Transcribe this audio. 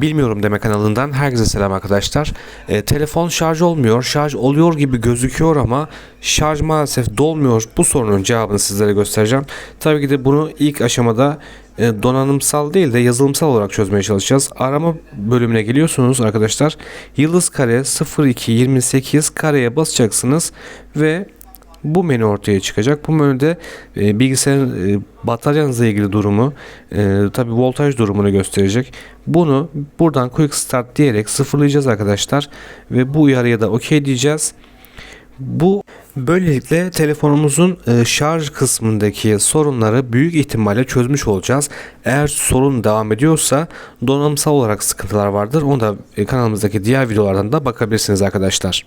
Bilmiyorum deme kanalından herkese selam arkadaşlar. E, telefon şarj olmuyor, şarj oluyor gibi gözüküyor ama şarj maalesef dolmuyor. Bu sorunun cevabını sizlere göstereceğim. Tabii ki de bunu ilk aşamada e, donanımsal değil de yazılımsal olarak çözmeye çalışacağız. Arama bölümüne geliyorsunuz arkadaşlar. Yıldız kare 0228 kareye basacaksınız ve bu menü ortaya çıkacak. Bu menüde e, bilgisayarın e, bataryanızla ilgili durumu, e, tabi voltaj durumunu gösterecek. Bunu buradan Quick Start diyerek sıfırlayacağız arkadaşlar ve bu uyarıya da OK diyeceğiz. Bu böylelikle telefonumuzun e, şarj kısmındaki sorunları büyük ihtimalle çözmüş olacağız. Eğer sorun devam ediyorsa donanımsal olarak sıkıntılar vardır. Onu da e, kanalımızdaki diğer videolardan da bakabilirsiniz arkadaşlar.